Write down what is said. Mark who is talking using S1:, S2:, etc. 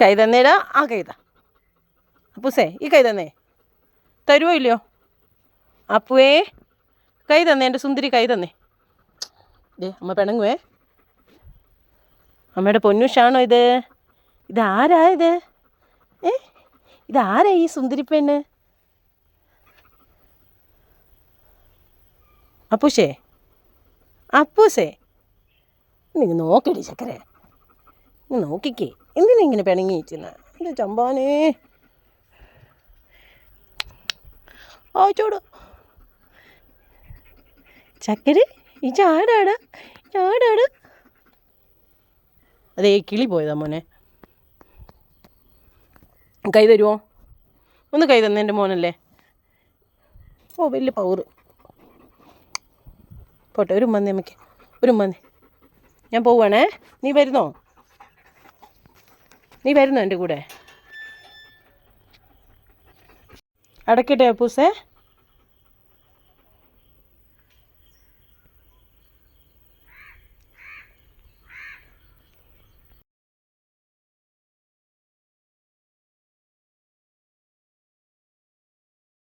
S1: കൈ ആ കൈത. അപ്പൂസേ ഈ കൈ തന്നേ തരുമോ ഇല്ലയോ? അപ്പുവേ കൈ തന്നേ എന്റെ സുന്ദരി കൈ തന്നേ ദേ അമ്മ പിണങ്ങുവേ. അമ്മയുടെ പൊന്നുഷാണോ ഇത്? ഇതാരാ ഇത്? ഏ ഇതാരാ ഈ സുന്ദരി പെണ്ണ്? അപ്പൂഷേ അപ്പൂസേ. നിങ്ങൾ നോക്കടി ചക്കരെ നീ നോക്കിക്കേ. എന്തിനാ ഇങ്ങനെ പിണങ്ങി വെച്ചിരുന്ന എന്റെ ചമ്പാനേ. ആ ചൂട്. ചക്കര് ഈ ചാടാടാ. ചാടാട്. അതേ കിളി പോയതാ മോനെ. കൈ തരുമോ ഒന്ന് കൈ തന്നെ എന്റെ മോനല്ലേ. ഓ വലിയ പവറ് പോട്ടെ ഒരു മന്തി അമ്മയ്ക്ക്. ഒരു മന്തി ഞാൻ പോവുകയാണേ നീ വരുന്നോ? നീ വരുന്നോ എന്റെ കൂടെ? അടക്കട്ടെ അപ്പൂസേ.